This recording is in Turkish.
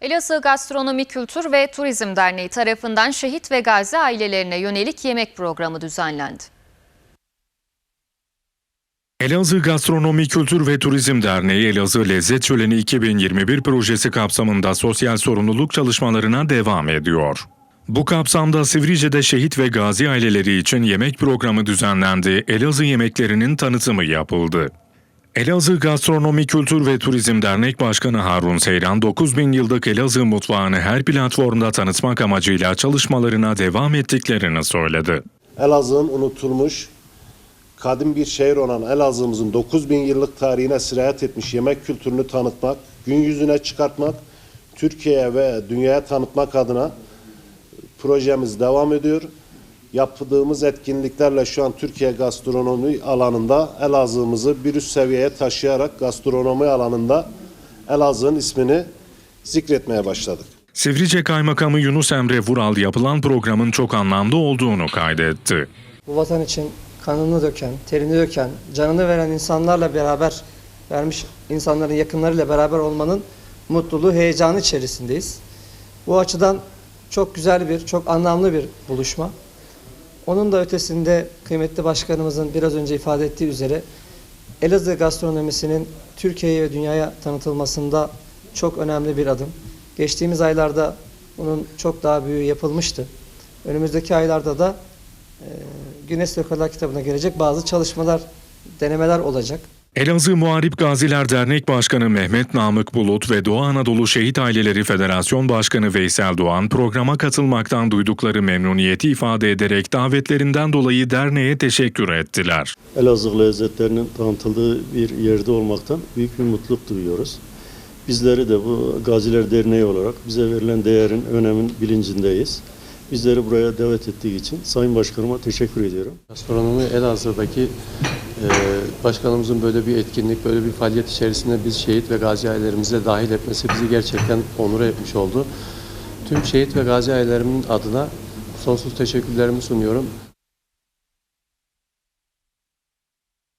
Elazığ Gastronomi Kültür ve Turizm Derneği tarafından şehit ve gazi ailelerine yönelik yemek programı düzenlendi. Elazığ Gastronomi Kültür ve Turizm Derneği Elazığ Lezzet Şöleni 2021 projesi kapsamında sosyal sorumluluk çalışmalarına devam ediyor. Bu kapsamda Sivrice'de şehit ve gazi aileleri için yemek programı düzenlendi, Elazığ yemeklerinin tanıtımı yapıldı. Elazığ Gastronomi Kültür ve Turizm Dernek Başkanı Harun Seyran, 9000 yıllık Elazığ mutfağını her platformda tanıtmak amacıyla çalışmalarına devam ettiklerini söyledi. Elazığ'ın unutulmuş, kadim bir şehir olan Elazığ'ımızın 9000 yıllık tarihine sirayet etmiş yemek kültürünü tanıtmak, gün yüzüne çıkartmak, Türkiye'ye ve dünyaya tanıtmak adına projemiz devam ediyor. Yaptığımız etkinliklerle şu an Türkiye gastronomi alanında Elazığ'ımızı bir üst seviyeye taşıyarak gastronomi alanında Elazığ'ın ismini zikretmeye başladık. Sivrice Kaymakamı Yunus Emre Vural yapılan programın çok anlamlı olduğunu kaydetti. bu vatan için kanını döken, terini döken, canını veren insanlarla beraber vermiş insanların yakınlarıyla beraber olmanın mutluluğu, heyecanı içerisindeyiz. Bu açıdan çok güzel bir, çok anlamlı bir buluşma. Onun da ötesinde kıymetli başkanımızın biraz önce ifade ettiği üzere Elazığ gastronomisinin Türkiye'ye ve dünyaya tanıtılmasında çok önemli bir adım. Geçtiğimiz aylarda bunun çok daha büyüğü yapılmıştı. Önümüzdeki aylarda da e, Güneş Rekorlar kitabına gelecek bazı çalışmalar, denemeler olacak. Elazığ Muharip Gaziler Dernek Başkanı Mehmet Namık Bulut ve Doğu Anadolu Şehit Aileleri Federasyon Başkanı Veysel Doğan programa katılmaktan duydukları memnuniyeti ifade ederek davetlerinden dolayı derneğe teşekkür ettiler. Elazığ lezzetlerinin tanıtıldığı bir yerde olmaktan büyük bir mutluluk duyuyoruz. Bizleri de bu Gaziler Derneği olarak bize verilen değerin, önemin bilincindeyiz. Bizleri buraya davet ettiği için Sayın Başkanıma teşekkür ediyorum. Gastronomi Elazığ'daki başkanımızın böyle bir etkinlik, böyle bir faaliyet içerisinde biz şehit ve gazi ailelerimize dahil etmesi bizi gerçekten onur etmiş oldu. Tüm şehit ve gazi ailelerimin adına sonsuz teşekkürlerimi sunuyorum.